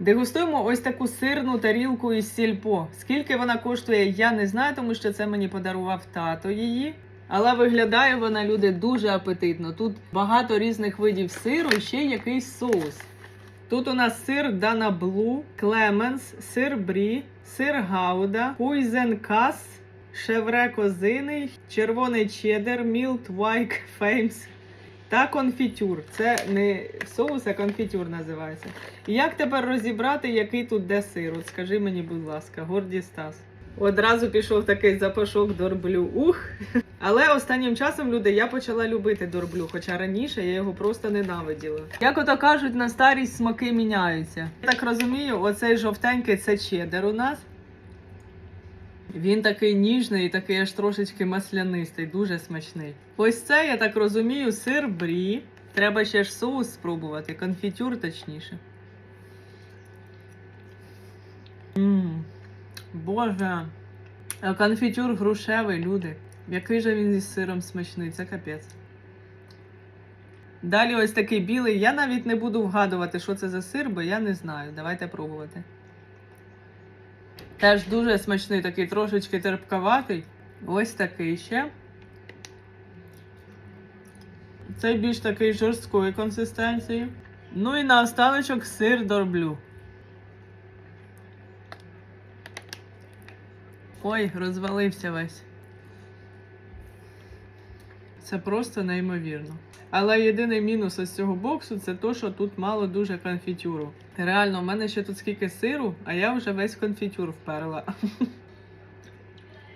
Дегустуємо ось таку сирну тарілку із сільпо. Скільки вона коштує, я не знаю, тому що це мені подарував тато її. Але виглядає вона люди дуже апетитно. Тут багато різних видів сиру і ще якийсь соус. Тут у нас сир Дана Блу, Клеменс, сир Брі, сир Гауда, Хуйзен Кас, Шевре Козиний, червоний чеддер, Мілт Вайк Феймс та конфітюр. Це не соус, а конфітюр називається. І як тепер розібрати, який тут де сир? От скажи мені, будь ласка, горді Стас. Одразу пішов такий запашок дорблю. Ух! Але останнім часом, люди, я почала любити дорблю, хоча раніше я його просто ненавиділа. Як ото кажуть, на старість смаки міняються. Я так розумію, оцей жовтенький це чеддер у нас. Він такий ніжний і такий аж трошечки маслянистий, дуже смачний. Ось це, я так розумію, сир брі. Треба ще ж соус спробувати, конфітюр точніше. Мм, Боже. Конфітюр грушевий, люди. Який же він із сиром смачний, це капець. Далі ось такий білий. Я навіть не буду вгадувати, що це за сир, бо я не знаю. Давайте пробувати. Теж дуже смачний, такий трошечки терпкаватий. Ось такий ще. Цей більш такий жорсткої консистенції. Ну і на останочок сир дорблю. Ой, розвалився весь. Це просто неймовірно. Але єдиний мінус ось цього боксу це то, що тут мало дуже конфітюру. Реально, у мене ще тут скільки сиру, а я вже весь конфітюр вперла.